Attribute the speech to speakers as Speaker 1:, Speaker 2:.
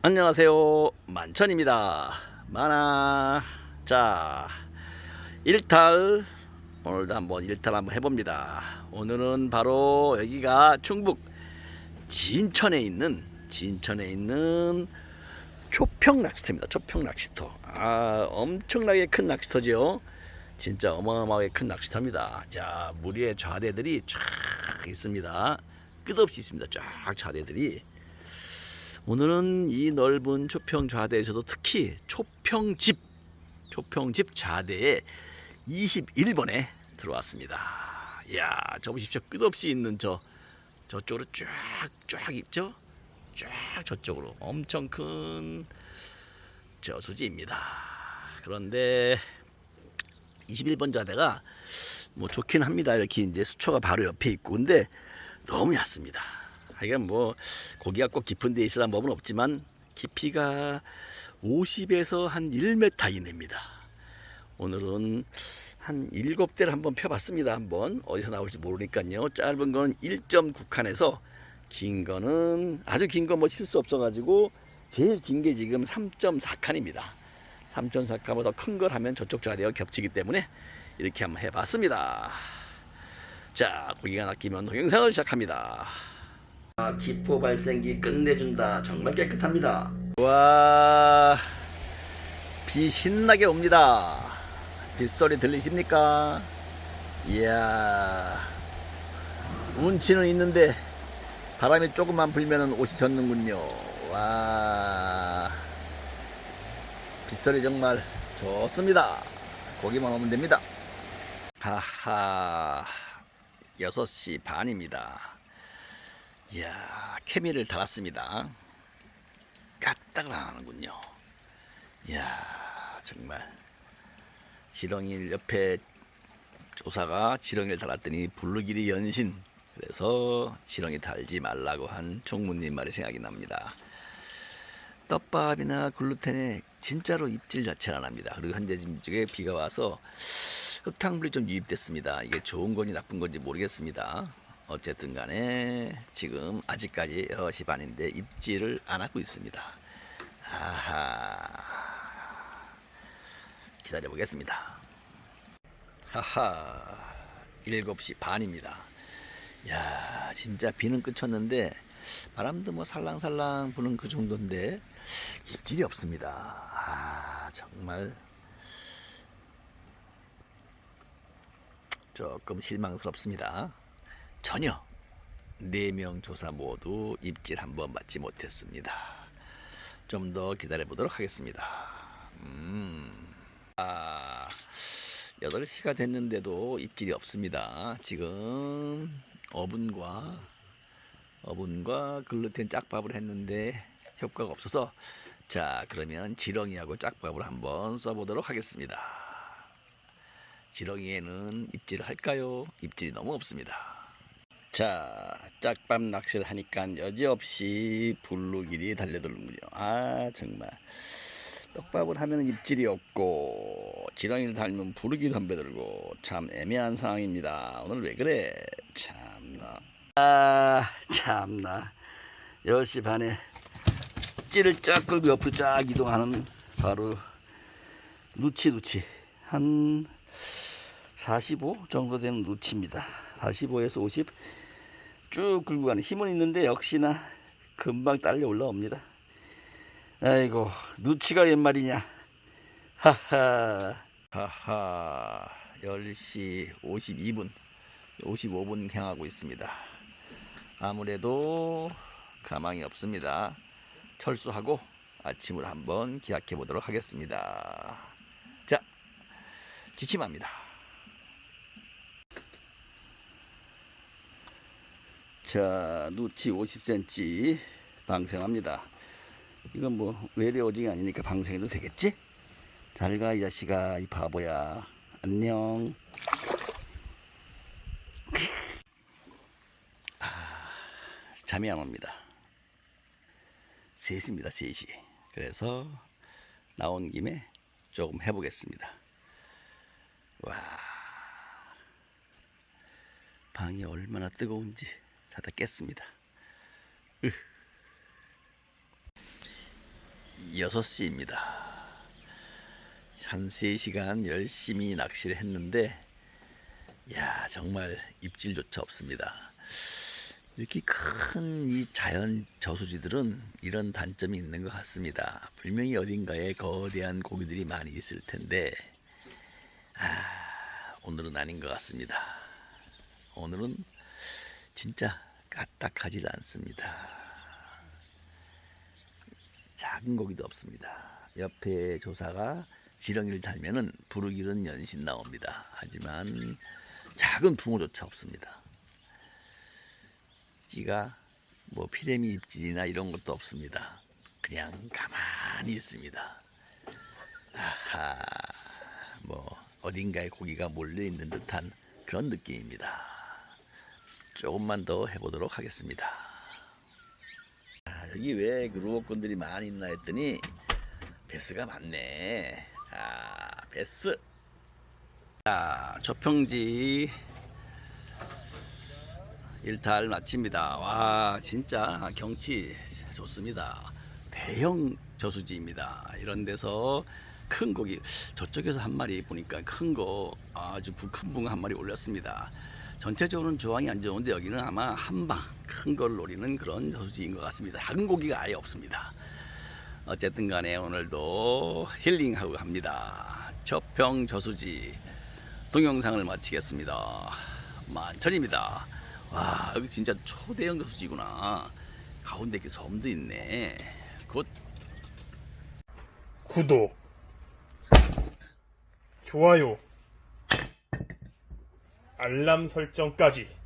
Speaker 1: 안녕하세요. 만천입니다. 만화. 자 일탈. 오늘도 한번 일탈 한번 해봅니다. 오늘은 바로 여기가 충북 진천에 있는 진천에 있는 초평 낚시터입니다. 초평 낚시터. 아 엄청나게 큰 낚시터죠 진짜 어마어마하게 큰 낚시터입니다. 자 무리의 좌대들이 쫙 있습니다. 끝없이 있습니다. 쫙 좌대들이 오늘은 이 넓은 초평 좌대에서도 특히 초평집 초평집 좌대에 21번에 들어왔습니다. 이야, 저 보십시오. 끝없이 있는 저 저쪽으로 쫙 쫙 있죠? 쫙 저쪽으로 엄청 큰 저수지입니다. 그런데 21번 좌대가 뭐 좋긴 합니다. 이렇게 이제 수초가 바로 옆에 있고 근데 너무 얕습니다. 하여간 뭐 고기가 꼭 깊은 데 있으란 법은 없지만 깊이가 50에서 한 1m 이내입니다. 오늘은 한 7대를 한번 펴봤습니다. 한번 어디서 나올지 모르니까요. 짧은 거는 1.9칸에서 긴 거는 아주 긴거뭐칠 수 없어가지고 제일 긴 게 지금 3.4칸입니다. 3.4칸보다 더큰걸 하면 저쪽 좌대가 겹치기 때문에 이렇게 한번 해봤습니다. 자, 고기가 낚이면 동영상을 시작합니다. 아, 기포 발생기 끝내준다. 정말 깨끗합니다. 와, 비 신나게 옵니다. 빗소리 들리십니까? 이야, 운치는 있는데 바람이 조금만 불면 옷이 젖는군요. 와, 빗소리 정말 좋습니다. 고기만 오면 됩니다. 하하, 6시 반입니다. 이야, 케미를 달았습니다. 까딱을 안 하는군요. 이야, 정말. 지렁이 옆에 조사가 지렁이를 달았더니 블루길이 연신. 그래서 지렁이 달지 말라고 한 총무님 말이 생각이 납니다. 떡밥이나 글루텐에 진짜로 입질 자체는 안 합니다. 그리고 현재 지금 이쪽에 비가 와서 흙탕물이 좀 유입됐습니다. 이게 좋은 건지 나쁜 건지 모르겠습니다. 어쨌든 간에 지금 아직까지 6시 반인데 입질을 안 하고 있습니다. 아하. 기다려 보겠습니다. 하하. 7시 반입니다. 야, 진짜 비는 그쳤는데 바람도 뭐 살랑살랑 부는 그 정도인데 입질이 없습니다. 아, 정말 조금 실망스럽습니다. 전혀 네 명 조사 모두 입질 한 번 받지 못했습니다. 좀 더 기다려 보도록 하겠습니다. 음. 아, 8시가 됐는데도 입질이 없습니다. 지금 어분과 어분과 글루텐 짝밥을 했는데 효과가 없어서 자, 그러면 지렁이하고 짝밥을 한번 써 보도록 하겠습니다. 지렁이에는 입질을 할까요? 입질이 너무 없습니다. 자, 짝밥 낚시를 하니까 여지없이 블루길이 달려들는군요. 아, 정말. 떡밥을 하면 입질이 없고, 지렁이를 달면 부르기 덤벼들고, 참 애매한 상황입니다. 오늘 왜 그래? 참나. 아, 참나. 10시 반에 찌를 쫙 끌고 옆으로 쫙 이동하는 바로 누치 누치. 한 45 정도 되는 누치입니다. 45에서 50. 쭉 끌고 가는 힘은 있는데 역시나 금방 딸려 올라옵니다. 아이고 누치가 웬 말이냐. 하하 하하 10시 52분 55분 향하고 있습니다. 아무래도 가망이 없습니다. 철수하고 아침을 한번 기약해 보도록 하겠습니다. 자 지침합니다. 자, 누치 50cm 방생합니다. 이건 뭐 외래 오징이 아니니까 방생해도 되겠지? 잘 가 이 자식아 이 바보야. 안녕. 아, 잠이 안 옵니다. 3시입니다, 3시. 그래서 나온 김에 조금 해보겠습니다. 와, 방이 얼마나 뜨거운지. 자다 깼습니다. 으. 6시입니다. 한 3시간 열심히 낚시를 했는데 야 정말 입질조차 없습니다. 이렇게 큰 이 자연 저수지들은 이런 단점이 있는 것 같습니다. 분명히 어딘가에 거대한 고기들이 많이 있을 텐데 아, 오늘은 아닌 것 같습니다. 오늘은 진짜 까딱하지 않습니다. 작은 고기도 없습니다. 옆에 조사가 지렁이를 달면은 부르기는 연신 나옵니다. 하지만 작은 붕어조차 없습니다. 찌가 뭐 피레미 입질이나 이런 것도 없습니다. 그냥 가만히 있습니다. 아하, 뭐 어딘가에 고기가 몰려 있는 듯한 그런 느낌입니다. 조금만 더 해보도록 하겠습니다. 아, 여기 왜 루어꾼들이 많이 있나 했더니 베스가 많네. 아, 베스. 자, 조평지 일탈 마칩니다. 와, 진짜 경치 좋습니다. 대형 저수지입니다. 이런 데서 큰 고기 저쪽에서 한 마리 보니까 큰 거 아주 큰 붕어 한 마리 올렸습니다. 전체적으로는 조항이 안 좋은데 여기는 아마 한방 큰 걸 노리는 그런 저수지인 것 같습니다. 작은 고기가 아예 없습니다. 어쨌든 간에 오늘도 힐링하고 갑니다. 저평 저수지 동영상을 마치겠습니다. 만천입니다. 와 여기 진짜 초대형 저수지구나. 가운데 이렇게 섬도 있네. 굿.
Speaker 2: 구독, 좋아요, 알람 설정까지